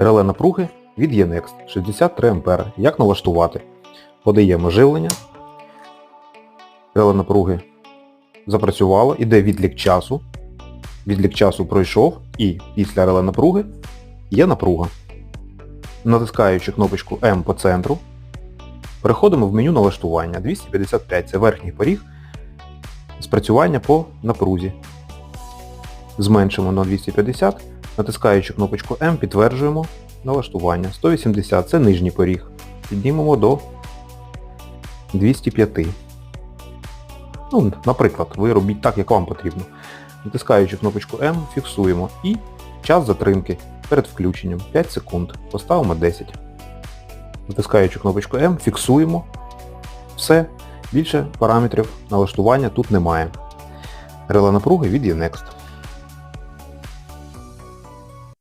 Реле напруги від Yenext 63 А. Як налаштувати? Подаємо живлення. Реле напруги запрацювало, іде відлік часу. Відлік часу пройшов і після реле напруги є напруга. Натискаючи кнопочку М по центру, переходимо в меню налаштування. 255 це верхній поріг спрацювання по напрузі. Зменшимо на 250, натискаючи кнопочку М, підтверджуємо налаштування. 180 це нижній поріг. Піднімемо до 205. Ну, наприклад, ви робіть так, як вам потрібно. Натискаючи кнопочку М, фіксуємо і час затримки перед включенням 5 секунд. Поставимо 10. Натискаючи кнопочку М, фіксуємо. Все. Більше параметрів налаштування тут немає. Реле напруги від Yenext.